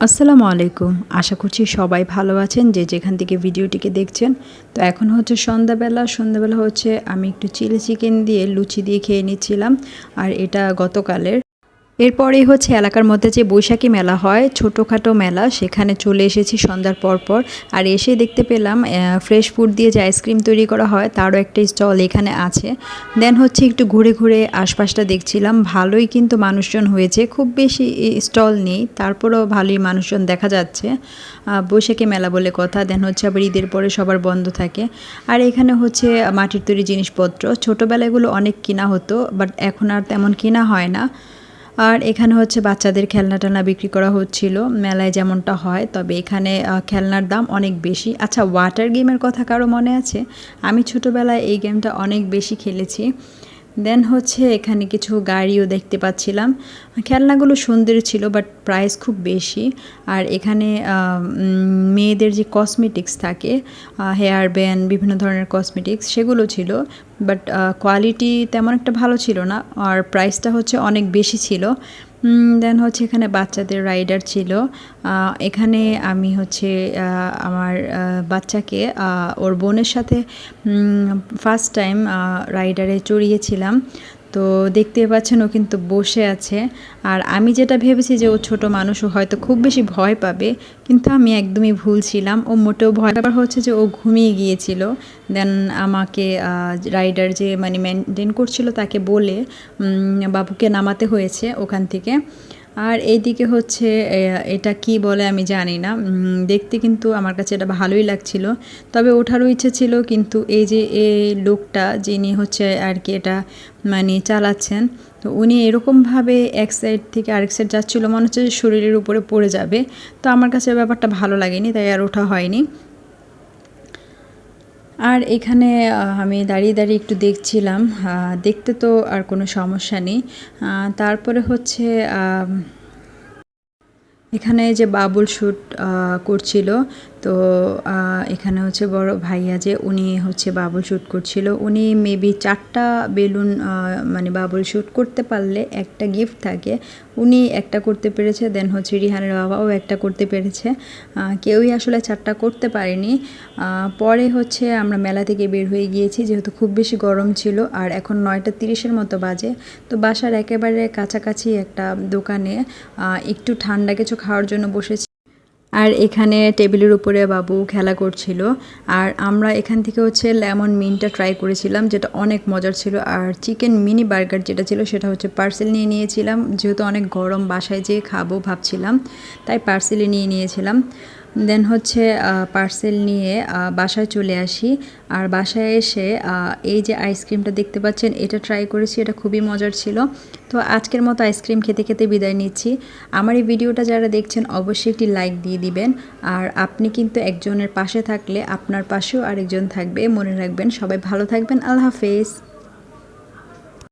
আসসালামু আলাইকুম। আশা করছি সবাই ভালো আছেন, যে যেখান থেকে ভিডিওটিকে দেখছেন। তো এখন হচ্ছে সন্ধ্যাবেলা সন্ধ্যাবেলা হচ্ছে আমি একটু চিলি চিকেন দিয়ে লুচি দিয়ে খেয়ে নিচ্ছিলাম। আর এটা গতকালের এরপরেই হচ্ছে এলাকার মধ্যে যে বৈশাখী মেলা হয়, ছোটোখাটো মেলা, সেখানে চলে এসেছি সন্ধ্যার পর পর। আর এসে দেখতে পেলাম ফ্রেশ ফুড দিয়ে যে আইসক্রিম তৈরি করা হয়, তারও একটা স্টল এখানে আছে। দেন হচ্ছে একটু ঘুরে ঘুরে আশপাশটা দেখছিলাম, ভালোই কিন্তু মানুষজন হয়েছে। খুব বেশি স্টল নেই, তারপরেও ভালোই মানুষজন দেখা যাচ্ছে। বৈশাখী মেলা বলে কথা দেন হচ্ছে আবার ঈদের পরে সবার বন্ধ থাকে। আর এখানে হচ্ছে মাটির তৈরি জিনিসপত্র ছোটোবেলাগুলো অনেক কিনা হতো বাট এখন আর তেমন কিনা হয় না। আর এখানে হচ্ছে বাচ্চাদের খেলনা টেলনা বিক্রি করা হচ্ছিল। মেলায় যেমনটা হয়, তবে এখানে খেলনার দাম অনেক বেশি। আচ্ছা ওয়াটার গেমের কথা কারও মনে আছে? আমি ছোটোবেলায় এই গেমটা অনেক বেশি খেলেছি। দেন হচ্ছে এখানে কিছু গাড়িও দেখতে পাচ্ছিলাম। খেলনাগুলো সুন্দর ছিল বাট প্রাইস খুব বেশি। আর এখানে মেয়েদের যে কসমেটিক্স থাকে হেয়ার ব্যান্ড বিভিন্ন ধরনের কসমেটিক্স সেগুলো ছিল। বাট কোয়ালিটি তেমন একটা ভালো ছিল না। আর প্রাইসটা হচ্ছে অনেক বেশি ছিল। দেন হচ্ছে এখানে বাচ্চাদের রাইডার ছিল। এখানে আমি হচ্ছে আমার বাচ্চাকে ওর বোনের সাথে ফার্স্ট টাইম রাইডারে চড়িয়েছিলাম। তো দেখতে পাচ্ছেন ও কিন্তু বসে আছে। আর আমি যেটা ভেবেছি যে ও ছোট মানুষ, ও হয়তো খুব বেশি ভয় পাবে, কিন্তু আমি একদমই ভুল ছিলাম। ও মোটেও ভয় পাবার হচ্ছে যে ও ঘুমিয়ে গিয়েছিল। দেন আমাকে রাইডার যে মানে মেনটেন করছিল তাকে বলে বাবুকে নামাতে হয়েছে ওখান থেকে। আর এইদিকে হচ্ছে এটা কি বলে আমি জানি না। দেখতে কিন্তু আমার কাছে এটা ভালোই লাগছিল। তবে ওঠারও ইচ্ছে ছিল, কিন্তু এই যে এই লোকটা যিনি হচ্ছে আর কি এটা মানে চালাচ্ছেন, তো উনি এরকমভাবে এক সাইড থেকে আরেক সাইড যাচ্ছিল, মনে হচ্ছে শরীরের উপরে পড়ে যাবে। তো আমার কাছে ব্যাপারটা ভালো লাগেনি, তাই আর ওঠা হয়নি। আর এখানে আমি দাঁড়িয়ে দাঁড়িয়ে একটু দেখছিলাম। দেখতে তো আর কোনো সমস্যা নেই। তারপরে হচ্ছে এখানে যে বাবুল শ্যুট করছিল তো এখানে হচ্ছে বড় ভাইয়া যে উনি হচ্ছে বাবল শ্যুট করছিল। উনি মেবি চারটা বেলুন মানে বাবল শ্যুট করতে পারলে একটা গিফট থাকে। উনি একটা করতে পেরেছে দেন হচ্ছে রিহানের বাবাও একটা করতে পেরেছে। কেউই আসলে চারটা করতে পারেনি। পরে হচ্ছে আমরা মেলা থেকে বের হয়ে গিয়েছি, যেহেতু খুব বেশি গরম ছিল, আর এখন নয়টা তিরিশের মতো বাজে। তো বাসার একেবারে কাছাকাছি একটা দোকানে একটু ঠান্ডা কিছু খাওয়ার জন্য বসেছি। আর এখানে টেবিলের উপরে বাবু খেলা করছিল। আর আমরা এখান থেকে হচ্ছে লেমন মিনটা ট্রাই করেছিলাম, যেটা অনেক মজার ছিল। আর চিকেন মিনি বার্গার যেটা ছিল, সেটা হচ্ছে পার্সেল নিয়ে নিয়েছিলাম। যেহেতু অনেক গরম বাসায় যেয়ে খাব ভাবছিলাম, তাই পার্সেলে নিয়ে নিয়েছিলাম। দেন হচ্ছে পার্সেল নিয়ে বাসায় চলে আসি। আর বাসায় এসে এই যে আইসক্রিমটা দেখতে পাচ্ছেন, এটা ট্রাই করেছি, এটা খুবই মজার ছিল। তো আজকের মতো আইসক্রিম খেতে খেতে বিদায় নিচ্ছি। আমার এই ভিডিওটা যারা দেখছেন, অবশ্যই একটি লাইক দিয়ে দিবেন। আর আপনি কিন্তু একজনের পাশে থাকলে আপনার পাশেও আরেকজন থাকবে। মনে রাখবেন, সবাই ভালো থাকবেন। আল্লাহ হাফেজ।